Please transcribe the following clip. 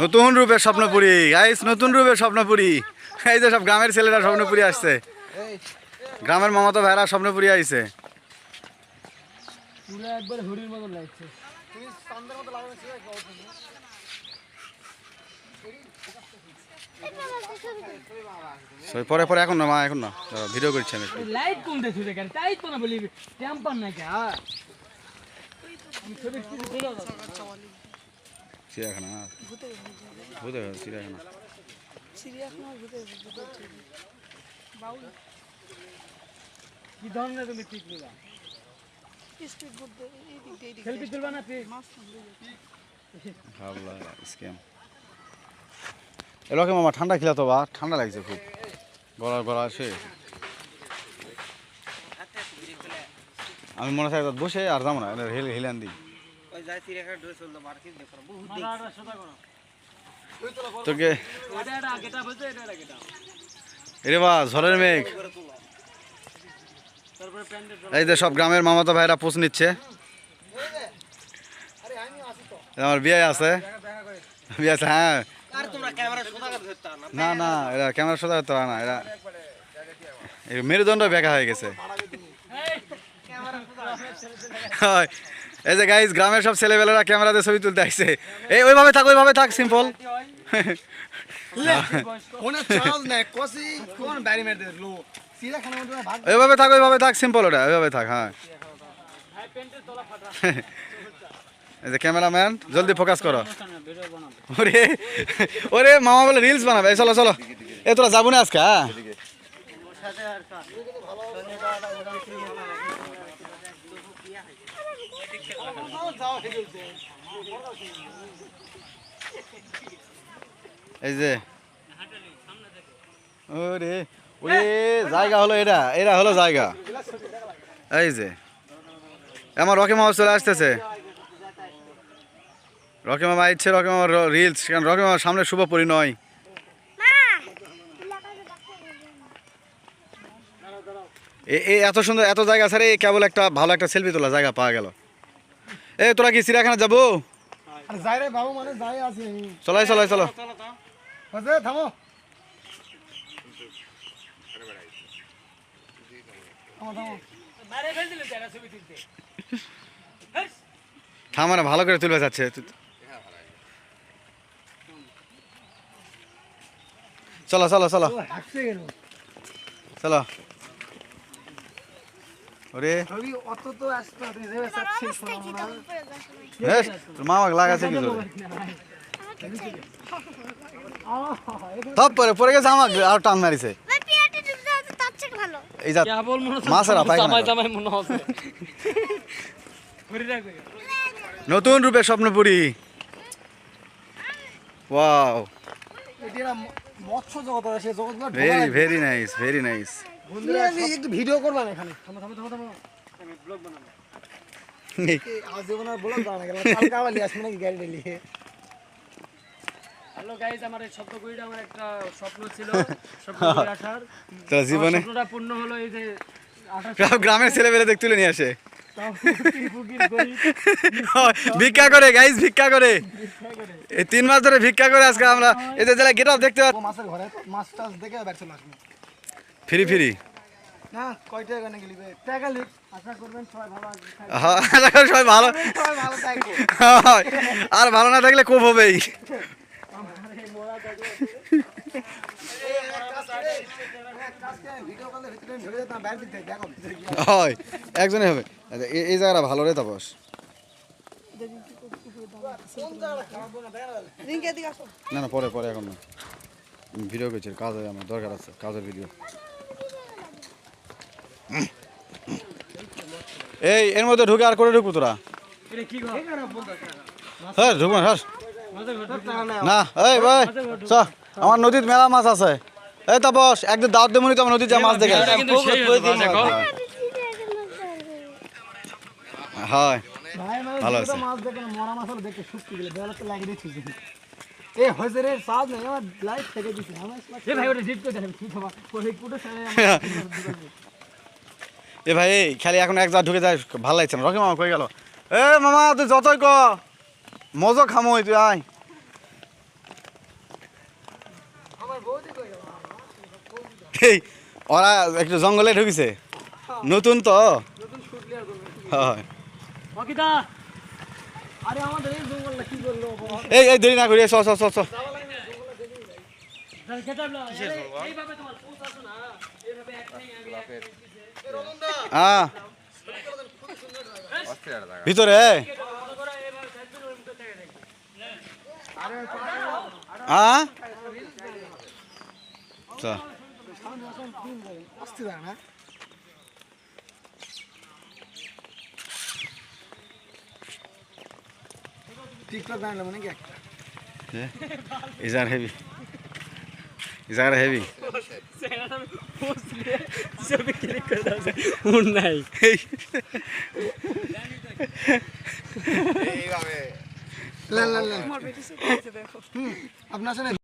নতুন রূপের স্বপ্নপুরি। গাইস নতুন রূপের স্বপ্নপুরি। এই যে সব গ্রামের ছেলেরা স্বপ্নপুরি আসছে। গ্রামের মামাতো ভাইরা স্বপ্নপুরি আইছে। পুরো পরে এখন না মা এখন না। ভিডিও করছি আমি। লাইট কোন দেখছ দেখেন তাই তো না বলি টেম্পার না কে? তুলে দাও চিড়িয়াখানা। ভূতে চিড়িয়াখানা কি ধরনের তুমি পিক নিবা? সেলফি তুলবা না পিক? স্ক্যাম। এলাকে মামা ঠান্ডা খিলা তো বা ঠান্ডা লাগছে খুব। গলা গলা আসে। আমি মনে হয় বসে আর যাব না হেলে হেলান দিই বা ঝড়ের মেঘ। এই যে সব গ্রামের মামাতো ভাইরা পোষ নিচ্ছে। আমার বিয়ে আছে। বিয়ে আছে হ্যাঁ। না। না এরা ক্যামেরা সোজা তো না এরা মেরুদণ্ড বেকা হয়ে গেছে। হয়। এই যে গাইজ গ্রামের সব ছেলেবেলারা ক্যামেরাতে ছবি তুলতে আসছে এই ওইভাবে থাক ওইভাবে থাক সিম্পল ওইভাবে থাক ওইভাবে থাক সিম্পল ওটা ওইভাবে থাক হ্যাঁ। এই যে ক্যামেরাম্যান জলদি ফোকাস করো। ওরে ওরে মামা বলে রিলস বানাবে। চলো চলো। এ তোরা যাব না আজকে হ্যাঁ? এই যে। ওরে ওরে জায়গা হলো এটা এটা হলো জায়গা। এই যে। আমার রকি মামা চলে আসতেছে। রকি মামা ইচ্ছে রকি মামার রিলস কারণ রকি মামার সামনে শুভ পরিণয়। এত সুন্দর এত জায়গা স্যার এই কেবল একটা ভালো একটা সেলফি তোলা জায়গা পাওয়া গেল। এ তোরা কি চিড়িয়াখানা যাব? আর যাই রে বাবু মানে যাই আছে। চলাই চলাই চলো। হজে থামো। না ভালো করে তুলবে যাচ্ছে। চলো চলো চলো। চলো। ওরে। অত তো আসতো হ্যাঁ তোর কি পরে পরে গেছে আমাকে আর টান মারিছে। এই যা কেবল মনে হচ্ছে মাছের মনে নতুন রূপে স্বপ্নপুরি ওয়াও। এটা মৎস্য জগৎ very very nice very nice বন্ধুরা একটু ভিডিও করবা না এখানে? থামো থামো থামো থামো। আমি ব্লগ বানাবো। আজ আর বলো দাঁড়া গেল কালকে আবার আসবে নাকি গাড়ি ডেলি হ্যালো গাইজ আমার এই শব্দগুলিটা আমার একটা স্বপ্ন ছিল স্বপ্ন আসার তো জীবনে স্বপ্নটা পূর্ণ হলো এই যে গ্রামের ছেলেবেলে দেখ তুলে নিয়ে আসে। ভিক্ষা করে গাইস ভিক্ষা করে। এই তিন মাস ধরে ভিক্ষা করে আজকে আমরা এদের জেলায় গেট দেখতে ও মাছের ঘরে মাছ টাছ দেখে বের চলে আসবে। Free free. না কয় টাকা কেন গেলি টাকা লিখ আশা করবেন সবাই ভালো আসবে হ্যাঁ, সবাই ভালো। সবাই ভালো থাকবে। হয়। আর ভালো না থাকলে কোপ হবেই। হয় একজনে হবে। আচ্ছা, এই জায়গাটা ভালো রে তাপস। না না পরে পরে এখন না। ভিডিও করছি কাজ হয় আমার দরকার আছে কাজের ভিডিও এই এর মধ্যে ঢুকে আর করে ঢুকবো তোরা। এটা কি হ্যাঁ ঢুকবো হ্যাঁ না এই ভাই চ আমার নদীর মেলা মাছ আছে। এই তাপস একদিন দাওয়াত দেবনি তো আমার নদীর যা মাছ দেখে। হয় ভালো আছে। মাছ দেখে মরা মাছ দেখে শুকিয়ে গেলে বেলা লাগিয়ে দিচ্ছি এ হয়েছে রে নেই আমার লাইট থেকে দিছি। আমার এ ভাই ওটা ডিট করে দেন কি তোমার ওই কুটো সামনে এ ভাই এই খালি এখন এক জায়গা ঢুকে যায় ভালো লাগছে না। রকি মামা কই গেল? এ মামা তুই যতই ক মজা খামো তুই আয়। এই ওরা একটু জঙ্গলে ঢুকিছে। নতুন তো। এই এই দেরি না করি চ চ চ চ। এইভাবে তোমার পোস্ট না এইভাবে এক নেই আগে হ্যাঁ ভিতরে হ্যাঁ টিকটক গান মানে কি একটা এই হেভি জায়গাটা হেভি নাই আপনার সাথে